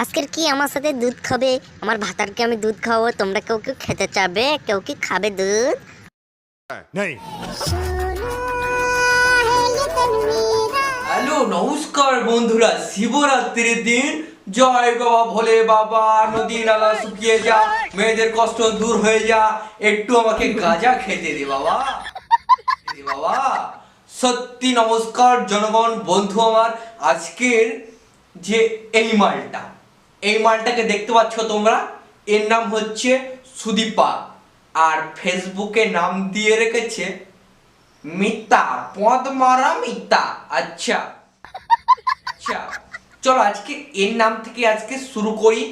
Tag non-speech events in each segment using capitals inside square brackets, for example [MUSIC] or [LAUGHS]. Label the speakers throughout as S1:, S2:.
S1: আজকের কি আমার সাথে দুধ খাবে? আমার ভাতারকে আমি দুধ খাওয়াবো তোমরা কেউ কেউ খেতে চাবে? কেউ কি খাবে দুধ?
S2: नहीं
S3: হ্যালো নমস্কার বন্ধুরা। শিবরাত্রির দিন। জয় বাবা ভোলে বাবা নদী নালা শুকিয়ে যা মেয়েদের কষ্ট দূর হয়ে যা একটু আমাকে গাঁজা খেতে দে বাবা। দে বাবা। সত্যি নমস্কার জনগণ বন্ধু আমার আজকের যে এই মালটা এই মালটাকে দেখতে পাচ্ছ তোমরা? এর নাম হচ্ছে সুদীপা। আর ফেসবুকে নাম দিয়ে রেখেছে মিথ্যা পদ মারা মিথ্যা আচ্ছা। আচ্ছা। চলো আজকে এর নাম থেকে আজকে শুরু করি।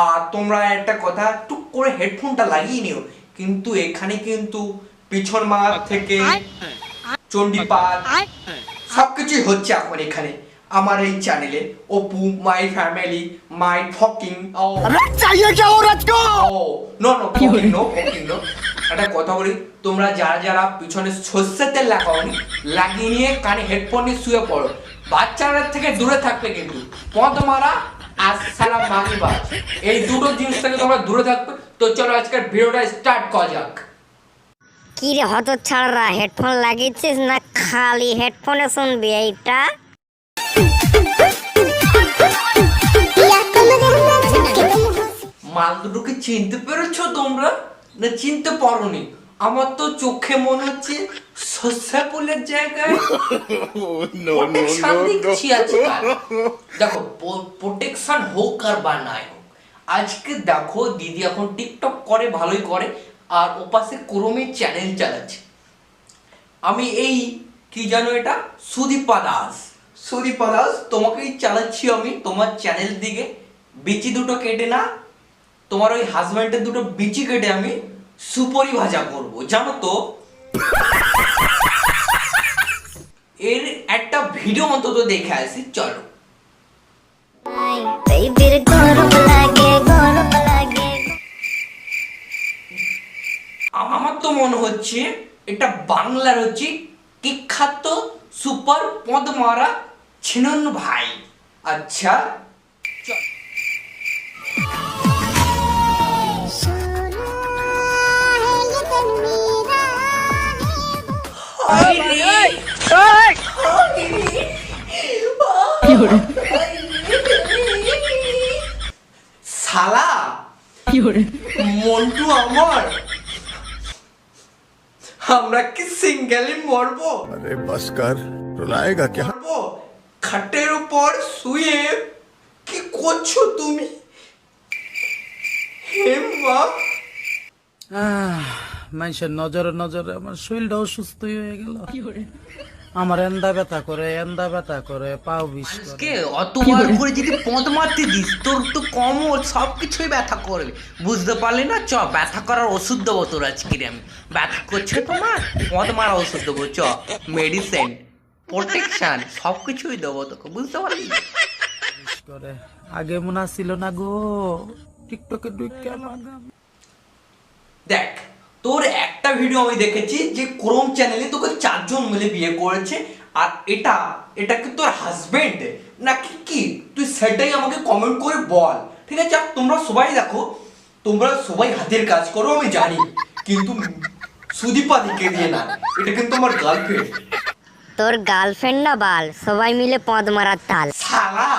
S3: আর তোমরা একটা কথা টুক করে হেডফোনটা লাগিয়ে নিও। কিন্তু এখানে কিন্তু পিছন মার থেকে চণ্ডীপাঠ সবকিছুই হচ্ছে এখন এখানে। আমার এই চ্যানেলে
S2: Apu my
S3: family my fucking oh no no no একটা কথা বলি তোমরা যারা যারা পিছনে সর্ষের তেল লাগাওনি লাগিয়ে নিয়ে কানে হেডফোন নিয়ে শুয়ে পড়ো। বাচ্চারা থেকে দূরে থাকবে কিন্তু। পথ মারা আসসালাম মাগিবাজ এই দুটো জিনিস থেকে তোমরা দূরে থাকবে। তো চলো আজকের ভিডিওটা স্টার্ট করা যাক।
S1: কি রে হত ছাড়রা হেডফোন লাগিয়েছিস না? খালি হেডফোনে শুনবি এইটা?
S3: মাল দুটোকে চিনতে পেরেছ তোমরা? না চিনতে পারোনি? আমার তো চোখে মনে হচ্ছে ফুলের জায়গায় [LAUGHS] প্রোটেকশন দিচ্ছি আজকাল। দেখো প্রোটেকশন হোক আর বা নাই হোক আজকে দেখো দিদি এখন টিকটক করে ভালোই করে আর ওপাশে ক্রমে চ্যানেল চালাচ্ছে। আমি এই কি জানো এটা? সুদীপা দাস। দাস তোমাকেই চালাচ্ছি আমি তোমার চ্যানেল দিকে। বিচি দুটো কেটে না তোমার ওই হাজব্যান্ডের দুটো বিচি কেটে আমি সুপরি ভাজা করব জানো তো? এর একটা ভিডিও অন্তত দেখে আসি চলো। আমার তো মনে হচ্ছে এটা বাংলার হচ্ছে বিখ্যাত সুপার পদমারা ছিনন ভাই আচ্ছা চল সালা মন্টু আমার আমরা কি সিঙ্গেলি মরবো
S2: আরে বাস কর রুলায়েগা क्या
S3: খাটের উপর শুয়ে কি করছ তুমি? হে মা।
S4: আহ, মানুষের নজরে নজরে আমার শরীরটা অসুস্থ হয়ে গেল। আমার এন্দা ব্যথা করে এন্দা ব্যথা করে পাও বিষ
S3: কে অতবার করে যদি পদ মারতে দিস তোর তো কমর সব কিছুই ব্যথা করবে। বুঝতে পারলি না? চ ব্যথা করার ওষুধ দেবো তোর আজকে আমি। ব্যথা করছে তোমার? পদ মারা ওষুধ দেবো চ মেডিসিন প্রোটেকশন সব কিছুই দেবো তোকে বুঝতে পারলি?
S4: করে আগে মনে ছিল না গো। টিকটকে ঢুকে
S3: দেখ তোর একটা ভিডিও আমি দেখেছি যে ক্রোম চ্যানেলে তোকে চারজন মিলে বিয়ে করেছে আর এটা এটা কি তোর হাজবেন্ড নাকি কি? তুই সেটাই আমাকে কমেন্ট করে বল ঠিক আছে? আর তোমরা সবাই দেখো তোমরা সবাই হাতের কাজ করো আমি জানি কিন্তু সুদীপা দিকে দিয়ে না এটা কিন্তু আমার গার্লফ্রেন্ড
S1: তোর গার্লফ্রেন্ড না বাল সবাই মিলে পদ মারার তাল
S3: শালা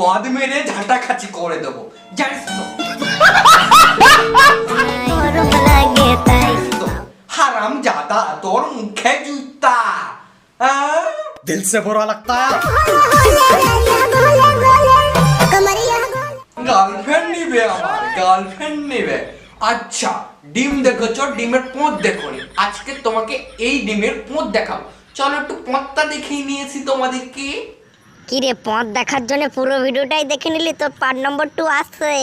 S3: পদ মেরে ঝাঁটা খাচি করে দেবো জানিস তো
S1: গরম লাগে তাই
S3: তো হারাম জাদা তোর মুখে জুতা হ্যাঁ
S2: दिल से बुरा लगता है
S3: গার্লফ্রেন্ড নিবে আমার গার্লফ্রেন্ড নিবে আচ্ছা ডিম দেখেছ, ডিমের পোঁত দেখো আজকে তোমাকে এই ডিমের পোঁত দেখাবো। চলো একটু পোঁতটা দেখিয়ে নিয়েছি তোমাদেরকে।
S1: কি রে পথ দেখার জন্য পুরো ভিডিওটাই দেখে নিলি? তোর পার্ট নম্বর টু আসছে।